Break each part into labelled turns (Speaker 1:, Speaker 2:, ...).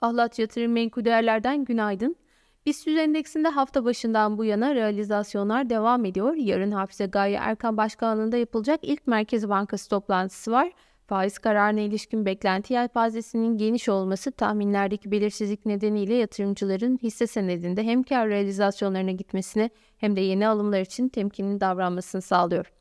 Speaker 1: Ahlat Yatırım Menkul Değerler'den günaydın. BIST 100 endeksinde hafta başından bu yana realizasyonlar devam ediyor. Yarın Hafize Gaye Erkan Başkanlığı'nda yapılacak ilk Merkez Bankası toplantısı var. Faiz kararına ilişkin beklenti yelpazesinin geniş olması tahminlerdeki belirsizlik nedeniyle yatırımcıların hisse senedinde hem kar realizasyonlarına gitmesini hem de yeni alımlar için temkinli davranmasını sağlıyor.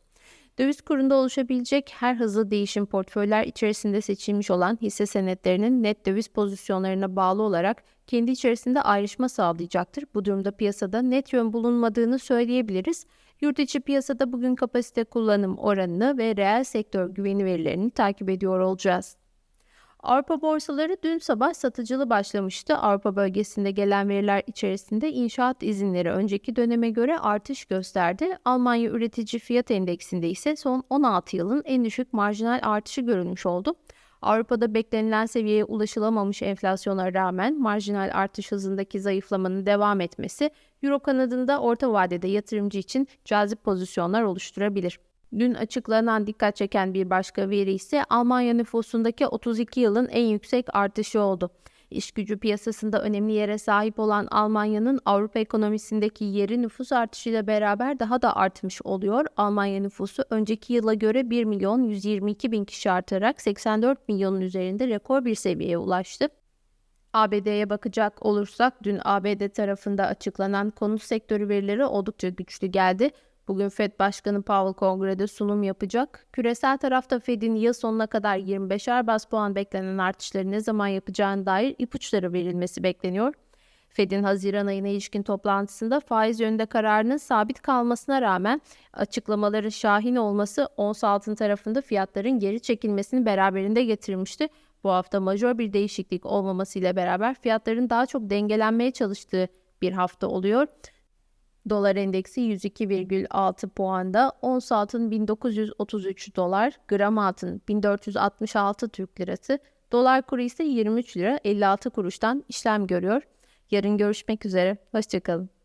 Speaker 1: Döviz kurunda oluşabilecek her hızlı değişim portföyler içerisinde seçilmiş olan hisse senetlerinin net döviz pozisyonlarına bağlı olarak kendi içerisinde ayrışma sağlayacaktır. Bu durumda piyasada net yön bulunmadığını söyleyebiliriz. Yurt içi piyasada bugün kapasite kullanım oranını ve reel sektör güveni verilerini takip ediyor olacağız. Avrupa borsaları dün sabah satıcılı başlamıştı. Avrupa bölgesinde gelen veriler içerisinde inşaat izinleri önceki döneme göre artış gösterdi. Almanya üretici fiyat endeksinde ise son 16 yılın en düşük marjinal artışı görülmüş oldu. Avrupa'da beklenilen seviyeye ulaşılamamış enflasyona rağmen marjinal artış hızındaki zayıflamanın devam etmesi Euro kanadında orta vadede yatırımcı için cazip pozisyonlar oluşturabilir. Dün açıklanan dikkat çeken bir başka veri ise Almanya nüfusundaki 32 yılın en yüksek artışı oldu. İş gücü piyasasında önemli yere sahip olan Almanya'nın Avrupa ekonomisindeki yeri nüfus artışıyla beraber daha da artmış oluyor. Almanya nüfusu önceki yıla göre 1 milyon 122 bin kişi artarak 84 milyonun üzerinde rekor bir seviyeye ulaştı. ABD'ye bakacak olursak dün ABD tarafında açıklanan konut sektörü verileri oldukça güçlü geldi. Bugün Fed Başkanı Powell kongrede sunum yapacak. Küresel tarafta Fed'in yıl sonuna kadar 25'er bas puan beklenen artışları ne zaman yapacağına dair ipuçları verilmesi bekleniyor. Fed'in Haziran ayına ilişkin toplantısında faiz yönünde kararının sabit kalmasına rağmen açıklamaların şahin olması ons altın tarafında fiyatların geri çekilmesini beraberinde getirmişti. Bu hafta majör bir değişiklik olmamasıyla beraber fiyatların daha çok dengelenmeye çalıştığı bir hafta oluyor. Dolar endeksi 102,6 puanda, ons altın 1933 dolar, gram altın 1466 Türk lirası, dolar kuru ise 23 lira 56 kuruştan işlem görüyor. Yarın görüşmek üzere, hoşçakalın.